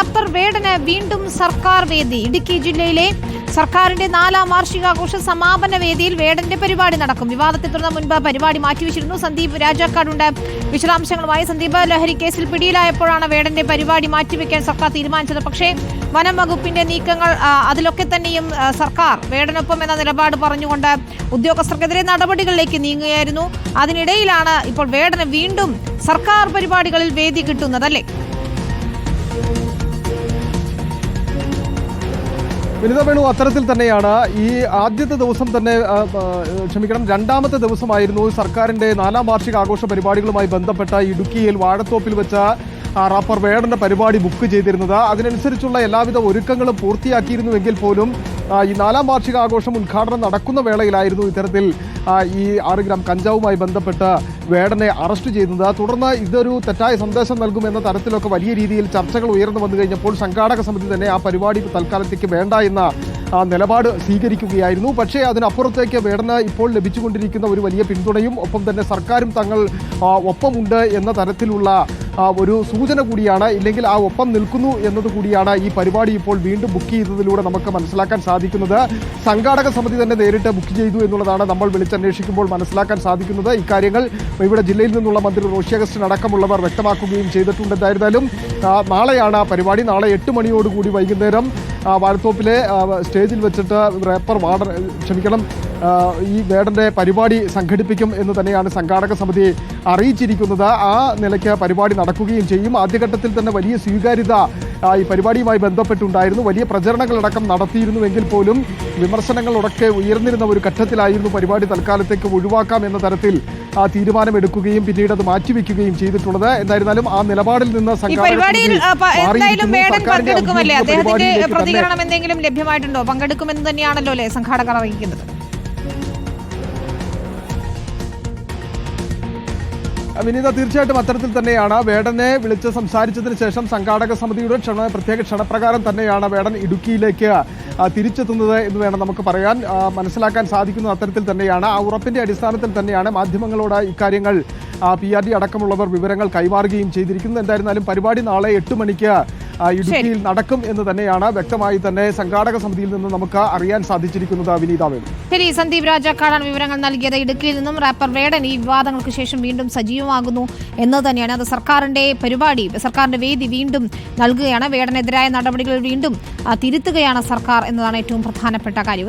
Wrapper വേടന് വീണ്ടും സർക്കാർ വേദി. ഇടുക്കി ജില്ലയിലെ സർക്കാരിന്റെ നാലാം വാർഷികാഘോഷ സമാപന വേദിയിൽ വേടന്റെ പരിപാടി നടക്കും. വിവാദത്തെ തുടർന്ന് മുൻപ് പരിപാടി മാറ്റിവെച്ചിരുന്നു. സന്ദീപ് രാജാക്കാടുണ്ട്. വിശദാംശങ്ങളുമായി സന്ദീപ് ലഹരി കേസിൽ പിടിയിലായപ്പോഴാണ് വേടന്റെ പരിപാടി മാറ്റിവെക്കാൻ സർക്കാർ തീരുമാനിച്ചത്. പക്ഷേ വനം വകുപ്പിന്റെ നീക്കങ്ങൾ അതിലൊക്കെ തന്നെയും സർക്കാർ വേടനൊപ്പം എന്ന നിലപാട് പറഞ്ഞുകൊണ്ട് ഉദ്യോഗസ്ഥർക്കെതിരെ നടപടികളിലേക്ക് നീങ്ങുകയായിരുന്നു. അതിനിടയിലാണ് ഇപ്പോൾ വേടന് വീണ്ടും സർക്കാർ പരിപാടികളിൽ വേദി കിട്ടുന്നത് അല്ലേ? വിനിത വേണു അത്തരത്തിൽ തന്നെയാണ് ഈ ആദ്യത്തെ ദിവസം തന്നെ ക്ഷമിക്കണം രണ്ടാമത്തെ ദിവസമായിരുന്നു സർക്കാരിന്റെ നാലാം വാർഷിക ആഘോഷ പരിപാടികളുമായി ബന്ധപ്പെട്ട ഇടുക്കിയിൽ വാഴത്തോപ്പിൽ വെച്ച റാപ്പർ വേടന്റെ പരിപാടി ബുക്ക് ചെയ്തിരുന്നത്. അതിനനുസരിച്ചുള്ള എല്ലാവിധ ഒരുക്കങ്ങളും പൂർത്തിയാക്കിയിരുന്നുവെങ്കിൽ പോലും ഈ നാലാം വാർഷിക ആഘോഷം ഉദ്ഘാടനം നടക്കുന്ന വേളയിലായിരുന്നു ഇത്തരത്തിൽ ഈ ആറ് ഗ്രാം കഞ്ചാവുമായി ബന്ധപ്പെട്ട് വേടനെ അറസ്റ്റ് ചെയ്യുന്നത്. തുടർന്ന് ഇതൊരു തെറ്റായ സന്ദേശം നൽകുമെന്ന തരത്തിലൊക്കെ വലിയ രീതിയിൽ ചർച്ചകൾ ഉയർന്നു വന്നു കഴിഞ്ഞപ്പോൾ സംഘാടക സമിതി തന്നെ ആ പരിപാടി തൽക്കാലത്തേക്ക് വേണ്ട എന്ന നിലപാട് സ്വീകരിക്കുകയായിരുന്നു. പക്ഷേ അതിനപ്പുറത്തേക്ക് വേടന് ഇപ്പോൾ ലഭിച്ചുകൊണ്ടിരിക്കുന്ന ഒരു വലിയ പിന്തുണയും ഒപ്പം തന്നെ സർക്കാരും തങ്ങൾ ഒപ്പമുണ്ട് എന്ന തരത്തിലുള്ള ഒരു സൂചന കൂടിയാണ്. ഇല്ലെങ്കിൽ ആ ഒപ്പം നിൽക്കുന്നു എന്നത് കൂടിയാണ് ഈ പരിപാടി ഇപ്പോൾ വീണ്ടും ബുക്ക് ചെയ്തതിലൂടെ നമുക്ക് മനസ്സിലാക്കാൻ സാധിക്കുന്നത്. സംഘാടക സമിതി തന്നെ നേരിട്ട് ബുക്ക് ചെയ്തു എന്നുള്ളതാണ് നമ്മൾ വിളിച്ചന്വേഷിക്കുമ്പോൾ മനസ്സിലാക്കാൻ സാധിക്കുന്നത്. ഇക്കാര്യങ്ങൾ ഇവിടെ ജില്ലയിൽ നിന്നുള്ള മന്ത്രി റോഷി അഗസ്റ്റിൻ അടക്കമുള്ളവർ വ്യക്തമാക്കുകയും ചെയ്തിട്ടുണ്ട് എന്തായിരുന്നാലും നാളെയാണ് ആ പരിപാടി. നാളെ എട്ട് മണിയോടുകൂടി വൈകുന്നേരം വാഴത്തോപ്പിലെ സ്റ്റേജിൽ വെച്ചിട്ട് റേപ്പർ വാർഡൻ ക്ഷമിക്കണം ഈ വേടന്റെ പരിപാടി സംഘടിപ്പിക്കും എന്ന് തന്നെയാണ് സംഘാടക സമിതി അറിയിച്ചിരിക്കുന്നത്. ആ നിലയ്ക്ക് പരിപാടി നടക്കുകയും ചെയ്യും. ആദ്യഘട്ടത്തിൽ തന്നെ വലിയ സ്വീകാര്യത ഈ പരിപാടിയുമായി ബന്ധപ്പെട്ടുണ്ടായിരുന്നു. വലിയ പ്രചരണങ്ങളടക്കം നടത്തിയിരുന്നുവെങ്കിൽ പോലും വിമർശനങ്ങളൊക്കെ ഉയർന്നിരുന്ന ഒരു ഘട്ടത്തിലായിരുന്നു പരിപാടി തൽക്കാലത്തേക്ക് ഒഴിവാക്കാം എന്ന തരത്തിൽ ആ തീരുമാനമെടുക്കുകയും പിന്നീട് അത് മാറ്റിവെക്കുകയും ചെയ്തിട്ടുള്ളത്. എന്തായിരുന്നാലും ആ നിലപാടിൽ നിന്ന് പ്രതികരണം എന്തെങ്കിലും ലഭ്യമായിട്ടുണ്ടോ? പങ്കെടുക്കുമെന്ന് തന്നെയാണല്ലോ അല്ലേ സംഘാടകർ അറിയിക്കുന്നത്? വിനീത തീർച്ചയായിട്ടും അത്തരത്തിൽ തന്നെയാണ്. വേടനെ വിളിച്ച് സംസാരിച്ചതിന് ശേഷം സംഘാടക സമിതിയുടെ ക്ഷണ പ്രത്യേക ക്ഷണപ്രകാരം തന്നെയാണ് വേടൻ ഇടുക്കിയിലേക്ക് തിരിച്ചെത്തുന്നത് എന്ന് വേണം നമുക്ക് പറയാൻ മനസ്സിലാക്കാൻ സാധിക്കുന്നത് അത്തരത്തിൽ തന്നെയാണ്. ആ ഉറപ്പിന്റെ അടിസ്ഥാനത്തിൽ തന്നെയാണ് മാധ്യമങ്ങളോട് ഇക്കാര്യങ്ങൾ പി ആർ ഡി അടക്കമുള്ളവർ വിവരങ്ങൾ കൈമാറുകയും ചെയ്തിരിക്കുന്നത്. എന്തായിരുന്നാലും പരിപാടി നാളെ എട്ട് മണിക്ക് ഇടുക്കിയിൽ നടക്കും എന്ന് തന്നെയാണ് വ്യക്തമായി തന്നെ സംഘാടക സമിതിയിൽ നിന്ന് നമുക്ക് അറിയാൻ സാധിച്ചിരിക്കുന്നത് വിനീത വേണു. ശരി സന്ദീപ് രാജാക്കാടാണ് വിവരങ്ങൾ നൽകിയത്. ഇടുക്കിയിൽ നിന്നും റാപ്പർ വേടൻ ഈ വിവാദങ്ങൾക്ക് ശേഷം വീണ്ടും സജീവമാകുന്നു എന്ന് തന്നെയാണ് അത് സർക്കാരിന്റെ പരിപാടി സർക്കാരിന്റെ വേദി വീണ്ടും നൽകുകയാണ്. വേടനെതിരായ നടപടികൾ വീണ്ടും തിരുത്തുകയാണ് സർക്കാർ എന്നതാണ് ഏറ്റവും പ്രധാനപ്പെട്ട കാര്യം.